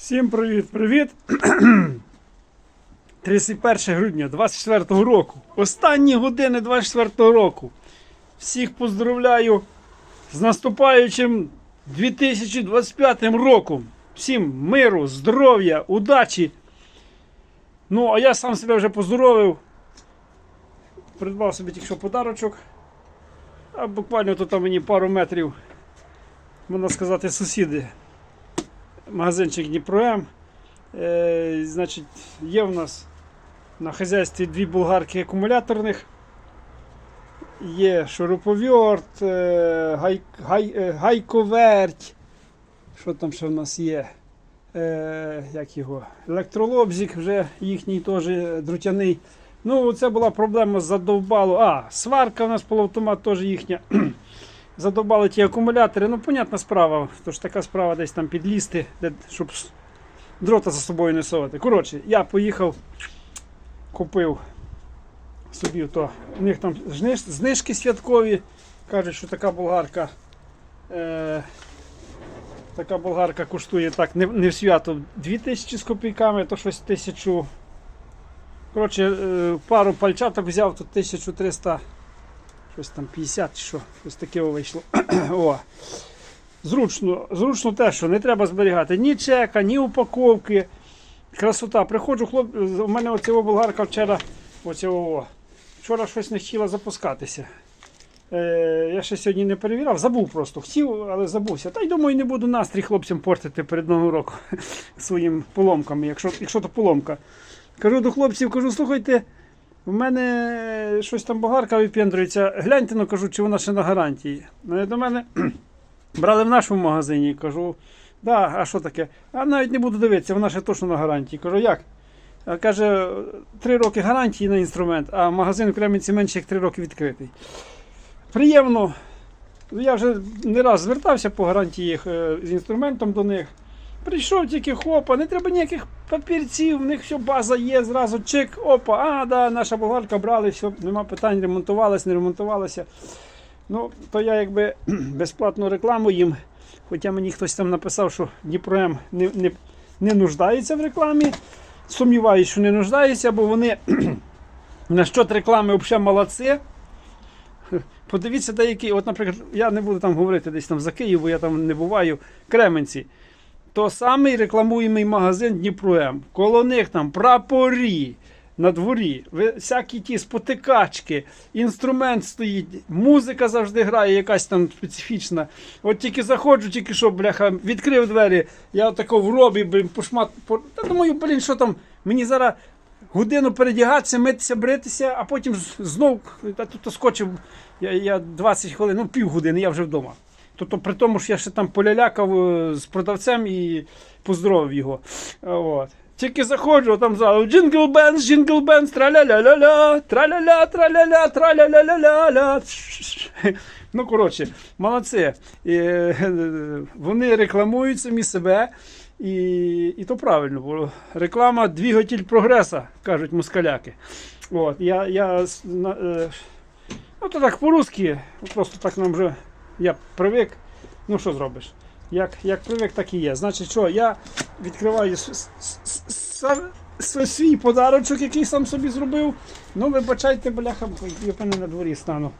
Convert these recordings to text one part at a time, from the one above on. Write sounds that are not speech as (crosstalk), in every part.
Всім привіт-привіт! 31 (clears throat) грудня 24 року. Останні години 24 року. Всіх поздравляю з наступаючим 2025 роком. Всім миру, здоров'я, удачі. Ну, а я сам себе вже поздоровив. Придбав собі тільки що подарочок. А буквально тут мені пару метрів, можна сказати, сусіди магазинчик Дніпром. Е, значить, є в нас на хазяйстві дві болгарки акумуляторних. Є шуруповерт, е, гай, гай, е, гайковерть. Що там ще в нас є? Е, як його? Електролобзик вже їхній теж друтяний. Ну, це була проблема задовбало. А, сварка у нас полуавтомат теж їхня. Задовбали ті акумулятори. Ну, понятна справа. Тож така справа десь там підлізти, де, щоб дрота за собою не совати. Коротше, я поїхав, купив собі то. У них там зниж, знижки святкові. Кажуть, що така болгарка. Е, така болгарка коштує так, не, не в свято 2000 з копійками, то щось 1000. Коротше, е, пару пальчаток взяв, тут 1300 щось там 50 чи що, щось таке вийшло. (clears throat) О. Зручно, зручно те, що не треба зберігати ні чека, ні упаковки. Красота. Приходжу, хлоп, у мене оця болгарка вчора, оця, о, вчора щось не хотіла запускатися. Е, я ще сьогодні не перевіряв, забув просто. Хотів, але забувся. Та й думаю, не буду настрій хлопцям портити перед Новим роком (laughs) своїм поломками, якщо, якщо то поломка. Кажу до хлопців, кажу, слухайте, у мене щось там болгарка випендрюється. Гляньте, ну кажу, чи вона ще на гарантії. Вони до мене (clears throat) брали в нашому магазині. Кажу, да, а що таке? А навіть не буду дивитися, вона ще точно на гарантії. Кажу, як? Каже, три роки гарантії на інструмент, а магазин в Кремінці менше як три роки відкритий. Приємно. Я вже не раз звертався по гарантії е, з інструментом до них. Прийшов тільки хопа, не треба ніяких папірців, в них все база є, зразу чик, опа, а, да, наша болгарка брали, все, нема питань, ремонтувалася, не ремонтувалася. Ну, то я якби (clears throat) безплатну рекламу їм. Хоча мені хтось там написав, що Дніпром не, не, не нуждається в рекламі. Сумніваюсь, що не нуждається, бо вони (clears throat) на щот реклами взагалі молодці. Подивіться, деякі, от, наприклад, я не буду там говорити десь там за Київ, бо я там не буваю, Кременці. То самий рекламуємий магазин Дніпром. Коло них там прапорі на дворі, всякі ті спотикачки, інструмент стоїть, музика завжди грає, якась там специфічна. От тільки заходжу, тільки що, бляха, відкрив двері, я отако в робі, блін, пошмат. По... Та думаю, блін, що там, мені зараз годину передягатися, митися, бритися, а потім знов скочив. Я, я 20 хвилин, ну півгодини, я вже вдома. Тобто при тому, що я ще там полялякав е, з продавцем і поздоровив його. От. Тільки заходжу, там зразу джингл бенз, джингл бенз, траля-ля-ля-ля, траля-ля, траля-ля, траля-ля-ля-ля-ля. (laughs) Ну, коротше, молодці. Е, Вони рекламують самі себе. І, і то правильно, бо реклама двигатель прогреса, кажуть москаляки. От, я, я, е, ну, то так по-русски, просто так нам вже я привик. Ну що зробиш? Як, як привик, так і є. Значить, що я відкриваю свій подарочок, який сам собі зробив. Ну, вибачайте, бляха, я певне на дворі стану.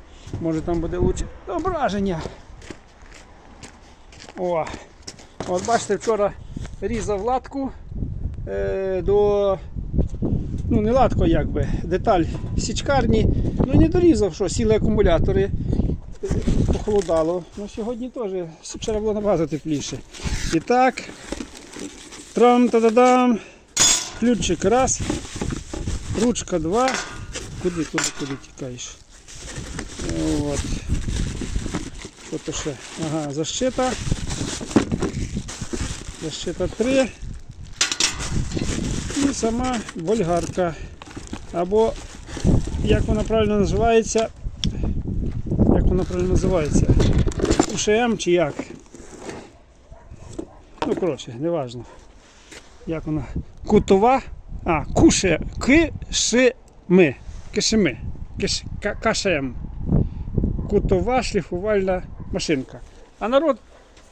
Може там буде лучше зображення. О, от бачите, вчора різав латку е, до. Ну, не латко якби, деталь січкарні. Ну не дорізав, що сіли акумулятори похолодало. Ну сьогодні теж вчора було набагато тепліше. І так. Трам та да дам Ключик раз. Ручка два. Куди, куди, куди тікаєш? От. Що то ще? Ага, защита. Защита 3. І сама вольгарка. Або, як вона правильно називається, вона правильно називається? УШМ чи як? Ну, коротше, неважно. Як вона? Кутова. А, куше. Кишими. Кишими. Киш, ка- кашем. Кутова шліфувальна машинка. А народ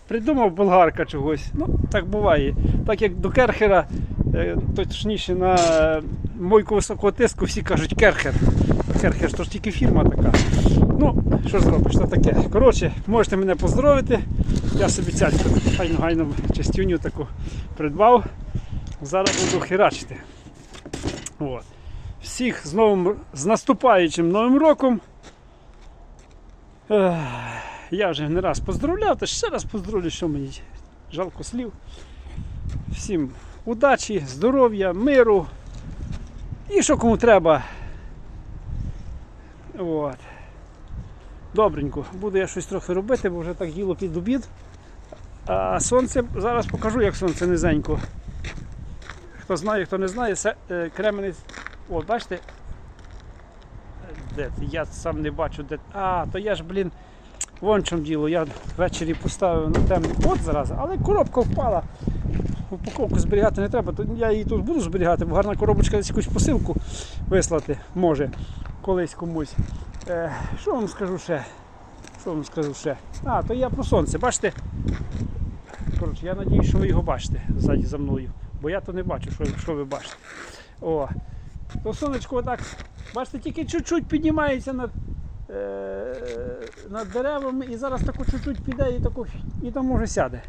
придумав болгарка чогось. Ну, так буває. Так як до Керхера, е, точніше на е, мойку високого тиску всі кажуть Керхер. Керхер то ж тільки фірма така. Ну, що зробиш, то таке. Коротше, можете мене поздоровити. Я собі цяльку файну гайну частюню таку придбав. Зараз буду херачити. От. Всіх з новим з наступаючим новим роком. Я вже не раз поздравляв, та ще раз поздравлю, що мені жалко слів. Всім удачі, здоров'я, миру і що кому треба. От. Добренько, буду я щось трохи робити, бо вже так діло під обід. А сонце зараз покажу, як сонце низенько. Хто знає, хто не знає, це е, О, бачите? Де? Я сам не бачу, де. А, то я ж, блін, вон чому діло. Я ввечері поставив на темний код зараз, але коробка впала. Упаковку зберігати не треба, то я її тут буду зберігати, бо гарна коробочка десь якусь посилку вислати може колись комусь. Е, що вам скажу ще? Що вам скажу ще? А, то я про сонце, бачите? Коротше, я надію, що ви його бачите ззаді за мною. Бо я то не бачу, що, що ви бачите. О, то сонечко отак, бачите, тільки чуть-чуть піднімається над, е, над деревами і зараз тако чуть-чуть піде і, тако, і там може сяде.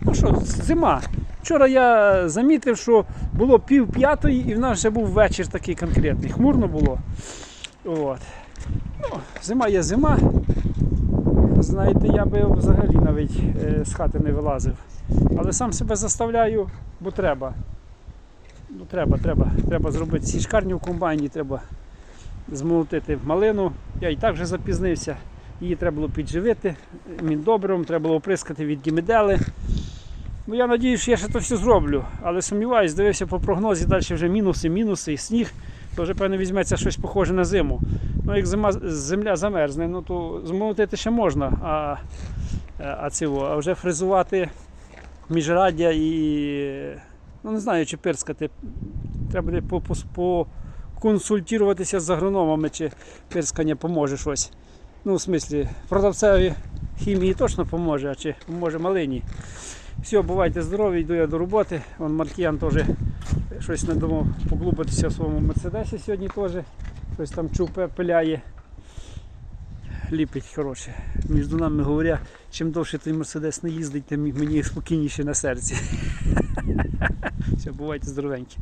Ну що, зима. Вчора я замітив, що було пів п'ятої і в нас вже був вечір такий конкретний. Хмурно було. От. Ну, зима є зима. Знаєте, я би взагалі навіть е, з хати не вилазив. Але сам себе заставляю, бо треба. Ну, треба, треба, треба зробити січкарню в комбайні, треба змолотити малину. Я і так вже запізнився. Її треба було підживити міндобром, треба було оприскати від гімедели. Ну, я сподіваюся, що я ще то все зроблю, але сумніваюсь, дивився по прогнозі, далі вже мінуси, мінуси і сніг, то вже певно візьметься щось похоже на зиму. Ну, як зима, земля замерзне, ну то змолотити ще можна, а, а, цього, а вже фрезувати міжраддя і ну не знаю, чи пирскати. Треба буде по- з агрономами, чи пирскання поможе щось. Ну, в смислі, продавцеві хімії точно поможе, а чи поможе малині. Все, бувайте здорові, йду я до роботи. Вон Маркіян теж щось не думав поглупитися в своєму мерседесі сьогодні теж. Щось там чупе, пиляє. Ліпить, хороше. Між нами говоря, чим довше той мерседес не їздить, тим мені спокійніше на серці. (laughs) Все, бувайте здоровенькі.